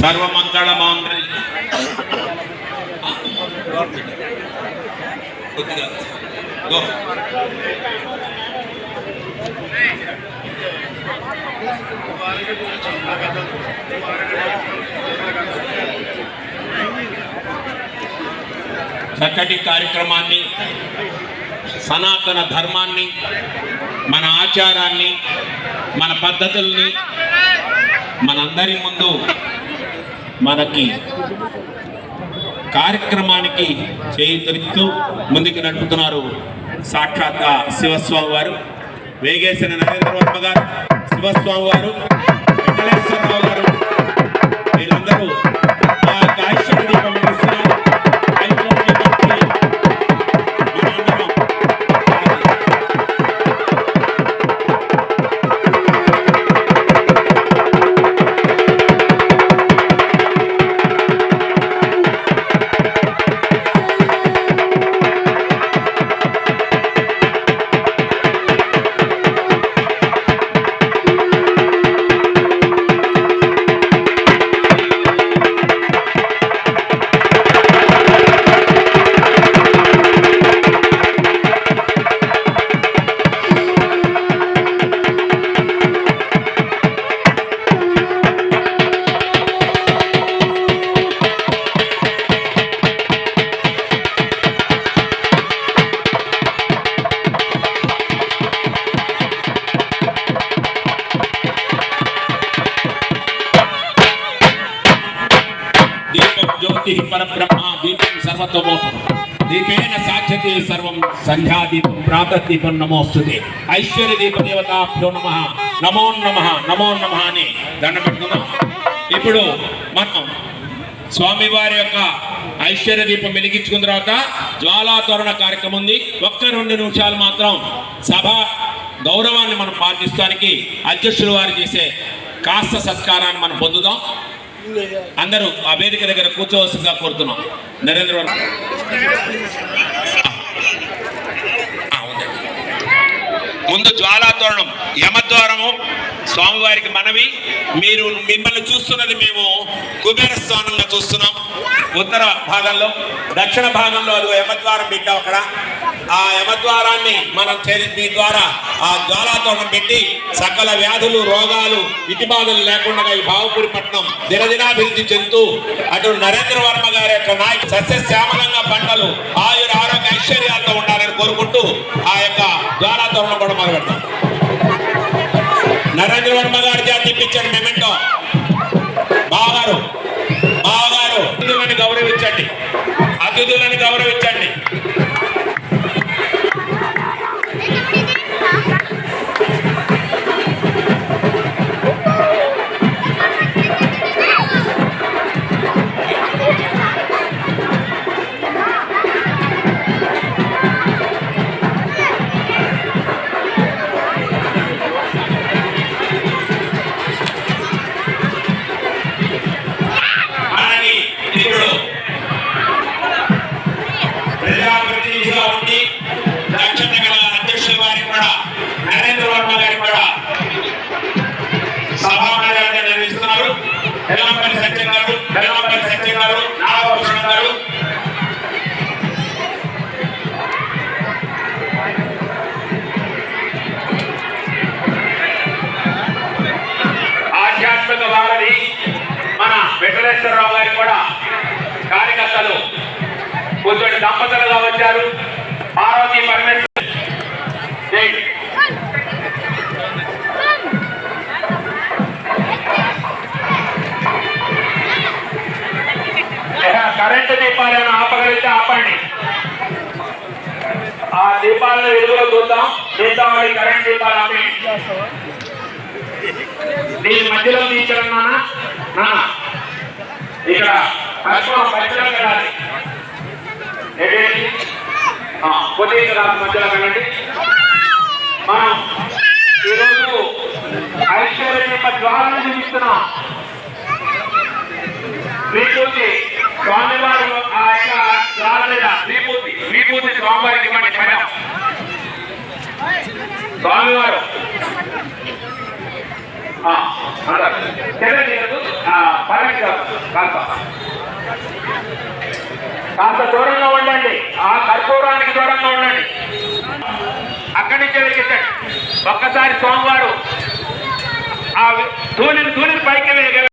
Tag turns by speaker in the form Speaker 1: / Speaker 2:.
Speaker 1: సర్వమంగళ మాంగళ్య చక్కటి కార్యక్రమాన్ని సనాతన ధర్మాన్ని మన ఆచారాన్ని మన పద్ధతుల్ని మనందరి ముందు మనకి కార్యక్రమానికి చేయుతనిస్తూ ముందుకు నడుపుతున్నారు సాక్షాత్ శివస్వామి వారు. వేగేసిన నరేంద్ర వర్మ గారు శివస్వామి వారు వెంకటేశ్వరరావు గారు. వీళ్ళందరూ పరబ్రహ్మ దీపం సర్వతోమోహం దీపేన సాధ్యత సర్వం సంధ్యాదీపం ప్రాతదీపం నమోస్తుంది ఐశ్వర్య దీప దేవతాభ్యో నమ. నమో నమ. నమో నమ అని దండ పెట్టుకుందాం. ఇప్పుడు మనం స్వామివారి యొక్క ఐశ్వర్య దీపం వెలిగించుకున్న తర్వాత జ్వాలాతోరణ కార్యక్రమం ఉంది. ఒక్క రెండు నిమిషాలు మాత్రం సభ గౌరవాన్ని మనం పాటిస్తానికి అధ్యక్షులు వారు చేసే కాస్త సత్కారాన్ని మనం పొందుదాం. అందరూ ఆ వేదిక దగ్గర కూర్చోవలసిందిగా కోరుతున్నాం. నరేంద్ర ముందు జ్వాలాతోరణం యమద్వారము స్వామివారికి మనవి. మీరు మిమ్మల్ని చూస్తున్నది మేము కుబేర స్థానంగా చూస్తున్నాం. ఉత్తర భాగంలో దక్షిణ భాగంలో అది యమద్వారం పెట్టాం అక్కడ. ఆ యమద్వారాన్ని మనం చే- మీ ద్వారా ఆ జ్వాలాతోరణం పెట్టి సకల వ్యాధులు రోగాలు ఇతిబాధలు లేకుండా ఈ భావపురి పట్టణం దినదినాభివృద్ధి చెందుతూ అటు నరేంద్ర వర్మ గారి యొక్క నాయకు సస్యశ్యామలంగా పంటలు ఆయుర ఆరోగ్య ఐశ్వర్యాలతో ఉండాలని కోరుకుంటూ ఆ యొక్క జ్వాలాతోరణం కూడా మొదలు పెడతాం. నరేంద్ర వర్మ గారి జాతి ఇప్పించండి మెమెంటో. బావగారు బావగారు అతిథులను గౌరవించండి. అతిథులను గౌరవించండి. వెంకటేశ్వరరావు గారికి కూడా కార్యకర్తలు. కూర్చొని దంపతులుగా వచ్చారు. పార్వతీ పరమేశ్వర కరెంటు దీపాలను ఆపగలిగితే ఆపండి. ఆ దీపాలను వెలుగులో చూద్దాం. దీపావళి కరెంట్ దీపాలు ఆపి దీని మధ్యలో తీర్చడం నాన్న? ఇక్కడ కర్పూరం మధ్యలో వెళ్ళాలి. ఏంటి ఆ, మధ్యలో వెళ్ళండి. మనం ఈరోజు ఐశ్వర్యం యొక్క ద్వారాన్ని చూపిస్తున్నాం. శ్రీపూర్తి స్వామివారు ఆ యొక్క ద్వారం మీద శ్రీపూర్తి శ్రీపూర్తి స్వామివారికి ఇవ్వండి మేడం స్వామివారు. ఆ, అందరు.
Speaker 2: కాస్త. కాస్త దూరంగా ఉండండి. ఆ కర్పూరానికి దూరంగా ఉండండి. అక్కడి నుంచి వెలిగించండి ఒక్కసారి సోమవారు ఆ ధూళిని ధూళిని పైకి వెళ్ళి